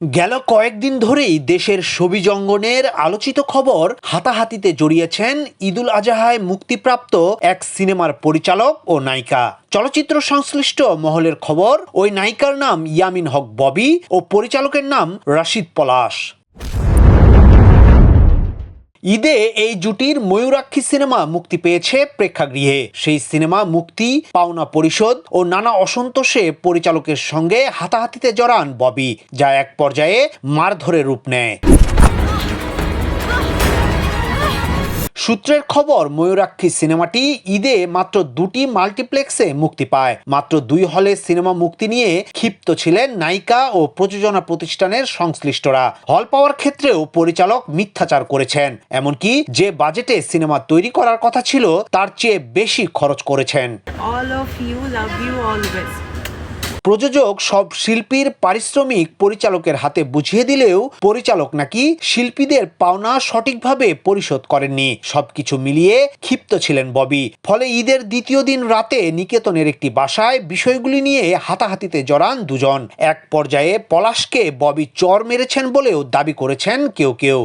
গেল কয়েকদিন ধরেই দেশের ছবি জঙ্গনের আলোচিত খবর হাতাহাতিতে জড়িয়েছেন ঈদুল আজাহায় মুক্তিপ্রাপ্ত এক সিনেমার পরিচালক ও নায়িকা। চলচ্চিত্র সংশ্লিষ্ট মহলের খবর, ওই নায়িকার নাম ইয়ামিন হক ববি ও পরিচালকের নাম রাশিদ পলাশ। ঈদে এই জুটির ময়ূরাক্ষী সিনেমা মুক্তি পেয়েছে প্রেক্ষাগৃহে। সেই সিনেমা মুক্তি, পাওনা পরিষদ ও নানা অসন্তোষে পরিচালকের সঙ্গে হাতাহাতিতে জড়ান ববি, যা এক পর্যায়ে মারধরে রূপ নেয়। সূত্রের খবর, ময়ূরাক্ষী সিনেমাটি ঈদে মাত্র দুটি মাল্টিপ্লেক্সে মুক্তি পায়। মাত্র দুই হলে সিনেমা মুক্তি নিয়ে ক্ষিপ্ত ছিলেন নায়িকা ও প্রযোজনা প্রতিষ্ঠানের সংশ্লিষ্টরা। হল পাওয়ার ক্ষেত্রেও পরিচালক মিথ্যাচার করেছেন, এমনকি যে বাজেটে সিনেমা তৈরি করার কথা ছিল, তার চেয়ে বেশি খরচ করেছেন। All of you love you always প্রযোজক সব শিল্পীর পারিশ্রমিক পরিচালকের হাতে বুঝিয়ে দিলেও পরিচালক নাকি শিল্পীদের পাওনা সঠিকভাবে পরিশোধ করেননি। সবকিছু মিলিয়ে ক্ষিপ্ত ছিলেন ববি। ফলে ঈদের দ্বিতীয় দিন রাতে নিকেতনের একটি বাসায় বিষয়গুলি নিয়ে হাতাহাতিতে জড়ান দুজন। এক পর্যায়ে পলাশকে ববি চর মেরেছেন বলেও দাবি করেছেন কেউ কেউ।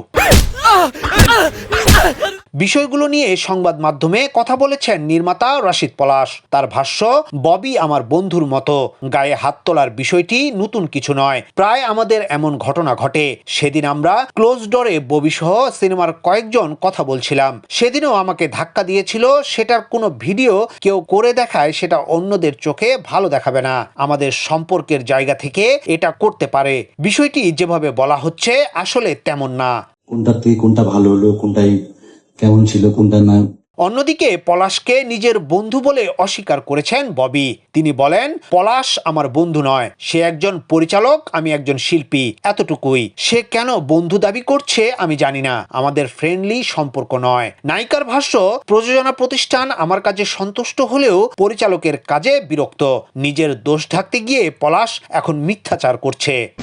বিষয়গুলো নিয়ে সংবাদ মাধ্যমে কথা বলেছেন নির্মাতা রাশিদ পলাশ। তার ভাষ্য, ববি আমার বন্ধুর মতো। গায়ে হাত তোলার বিষয়টি নতুন কিছু নয়। প্রায় আমাদের এমন ঘটনা ঘটে। সেদিন আমরা ক্লোজ ডোরে ববি সহ সিনেমার কয়েকজন কথা বলছিলাম। সেদিনও আমাকে ধাক্কা দিয়েছিল, সেটার কোনো ভিডিও কেউ করে দেখায়, সেটা অন্যদের চোখে ভালো দেখাবে না। আমাদের সম্পর্কের জায়গা থেকে এটা করতে পারে। বিষয়টি যেভাবে বলা হচ্ছে, আসলে তেমন না। কোনটার থেকে কোনটা ভালো হলো, কোনটাই কেমন ছিল, কোনটা না? অন্যদিকে পলাশকে নিজের বন্ধু বলে অস্বীকার করেছেন ববি। তিনি বলেন, পলাশ আমার বন্ধু নয়। সে একজন পরিচালক, আমি একজন শিল্পী। এতটুকুই। সে কেন বন্ধু দাবি করছে, আমি জানি না। আমাদের ফ্রেন্ডলি সম্পর্ক নয়। নায়িকার ভাষ্য, প্রযোজনা প্রতিষ্ঠান আমার কাজে সন্তুষ্ট হলেও পরিচালকের কাজে বিরক্ত। নিজের দোষ ঢাকতে গিয়ে পলাশ এখন মিথ্যাচার করছে।